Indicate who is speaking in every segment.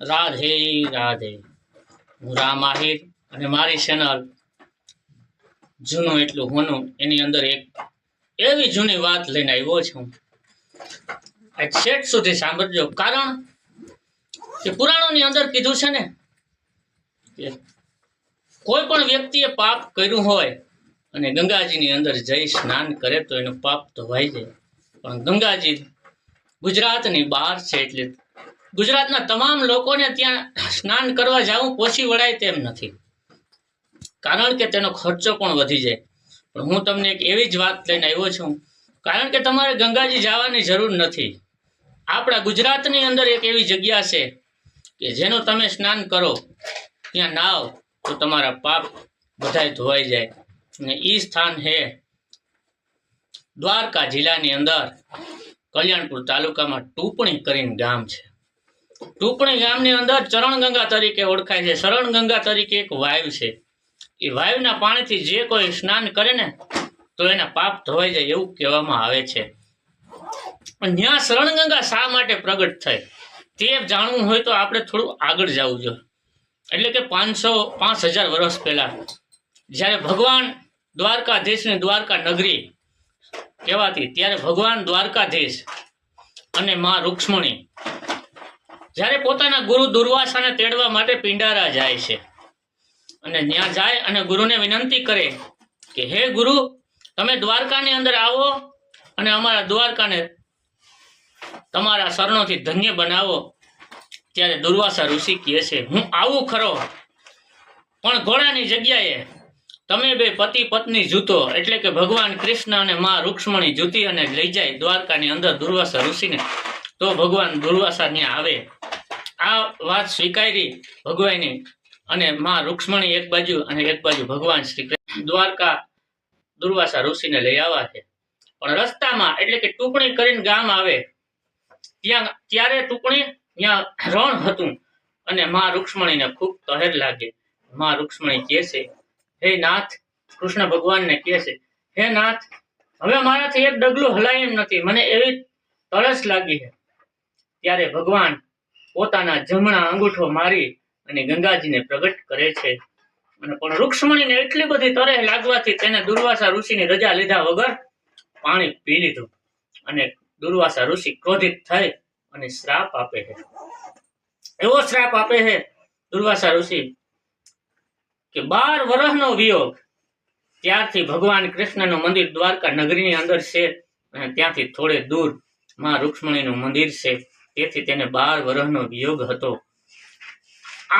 Speaker 1: રાધે રાધે. હું રામ આહિર અને મારી ચેનલ જૂનું એટલું હોનું, એની અંદર એક એવી જૂની વાત લઈને આવ્યો છું. આ છેક સુધી સાંભળજો. કારણ કે પુરાણોની અંદર કીધું છે ને કે કોઈ પણ વ્યક્તિએ પાપ કર્યું હોય અને ગંગાજીની અંદર જઈ સ્નાન કરે તો એનું પાપ ધોવાઈ જાય. પણ ગંગાજી ગુજરાતની બહાર છે એટલે ગુજરાતના તમામ લોકોને ત્યાં સ્નાન કરવા જવું પોછી વળાય તેમ નથી. કારણ કે તેનો ખર્ચો પણ વધી જાય. પણ હું તમને એક એવી જ વાત લઈને આવ્યો છું. કારણ કે તમારે ગંગાજી જવાની જરૂર નથી. આપણા ગુજરાતની અંદર એક એવી જગ્યા છે કે જેનું તમે સ્નાન કરો, ત્યાં નાવ તો તમારા પાપ બધાય ધોવાઈ જાય. અને એ સ્થાન છે દ્વારકા જિલ્લાની અંદર કલ્યાણપુર તાલુકામાં ટૂંપણી કરીને ગામ છે. ટુપણી ગામની અંદર ચરણગંગા તરીકે ઓળખાય છે. શરણગંગા તરીકે એક વાયુ છે. એ વાયુના પાણીથી જે કોઈ સ્નાન કરે ને, તો એના પાપ ધોવાઈ જાય એવું કહેવામાં આવે છે. ત્યાં શરણગંગા શા માટે પ્રગટ થઈ? તે જાણવું હોય તો આપણે થોડું આગળ જવું જોઈએ. એટલે કે પાંચસો, પાંચ હજાર વર્ષ પહેલા, જ્યારે ભગવાન દ્વારકાધીશની દ્વારકા નગરી કહેવાતી, ત્યારે ભગવાન દ્વારકાધીશ અને માં રૂક્ષ્મણી જ્યારે પોતાના ગુરુ દુર્વાસાને તેડવા માટે પિંડારા જાય છે અને ત્યાં જાય અને ગુરુને વિનંતી કરે કે, હે ગુરુ, તમે દ્વારકાની અંદર આવો અને અમારા દ્વારકાને તમારા શરણોથી ધન્ય બનાવો. ત્યારે દુર્વાસા ઋષિ કહે છે, હું આવું ખરો, પણ ઘોડાની જગ્યાએ તમે બે પતિ પત્ની જૂતો એટલે કે ભગવાન કૃષ્ણ અને માં રૂક્ષ્મણી જૂતી અને લઈ જાય દ્વારકાની અંદર દુર્વાસા ઋષિને. તો ભગવાન દુર્વાસા ત્યાં આવે આ વાત સ્વીકારી ભગવાનની અને માં રૂક્ષ્મણી એક બાજુ અને એક બાજુ ભગવાન શ્રી દ્વારકા દુર્વાસા ઋષિને લઈ આવ્યા છે. પણ રસ્તામાં એટલે કે ટુકણી કરીને ગામ આવે, ત્યાં ત્યારે ટુકણી ત્યાં રણ હતું અને માં રૂક્ષ્મણીને ખૂબ તહેર લાગે. માં રૂક્ષ્મણી કહે છે, હે નાથ, કૃષ્ણ ભગવાનને કહે છે, હે નાથ, હવે મારાથી એક ડગલું હલાય એમ નથી, મને એવી તરસ લાગી છે. ત્યારે ભગવાન પોતાના જમણા અંગૂઠો મારી અને ગંગાજીને પ્રગટ કરે છે. અને પણ રૂક્ષ્મણીને એટલી બધી તરે લાગવાથી તેને દુર્વાસા ઋષિની રજા લીધા વગર પાણી પી લીધું અને દુર્વાસા ઋષિ ક્રોધિત થઈ અને શ્રાપ આપે છે. એવો શ્રાપ આપે છે દુર્વાસા ઋષિ કે બાર વર્ષનો વિયોગ ત્યારથી ભગવાન કૃષ્ણનું મંદિર દ્વારકા નગરીની અંદર છે અને ત્યાંથી થોડે દૂરમાં રૂક્ષ્મણીનું મંદિર છે. તેથી તેને બાર વર્ષનો વિયોગ હતો.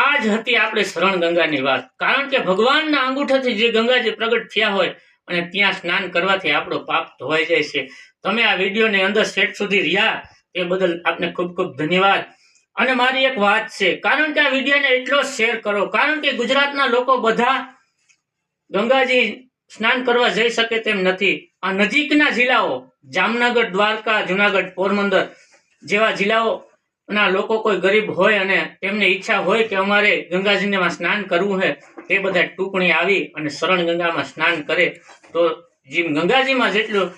Speaker 1: આ જ હતી આપણે શરણ ગંગાની વાત. કારણ કે ભગવાનના અંગૂઠાથી જે ગંગાજી પ્રગટ થયા હોય અને ત્યાં સ્નાન કરવાથી આપણો પાપ ધોવાઈ જાય છે. તમે આ વિડીયોની અંદર સેટ સુધી રહ્યા એ બદલ આપને ખૂબ ખૂબ ધન્યવાદ. અને મારી એક વાત છે, કારણ કે આ વિડીયોને એટલો શેર કરો, કારણ કે ગુજરાતના લોકો બધા ગંગાજી સ્નાન કરવા જઈ શકે તેમ નથી. આ નજીકના જિલ્લાઓ, જામનગર, દ્વારકા, જુનાગઢ, પોરબંદર જેવા જિલ્લાઓ ના લોકો કોઈ ગરીબ હોય અને તેમને ઈચ્છા હોય કે અમારે ગંગાજીમાં સ્નાન કરવું છે તે બધા ટુકડી આવી અને શરણ ગંગામાં સ્નાન કરે. તો જેમ ગંગાજીમાં જેટલું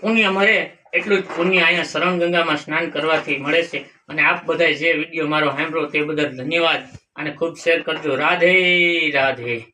Speaker 1: પુણ્ય મળે, એટલું જ પુણ્ય અહીંયા શરણ ગંગામાં સ્નાન કરવાથી મળે છે. અને આપ બધા જે વીડિયો મારો સાંભળો તે બદલ ધન્યવાદ અને ખૂબ શેર કરજો. રાધે રાધે.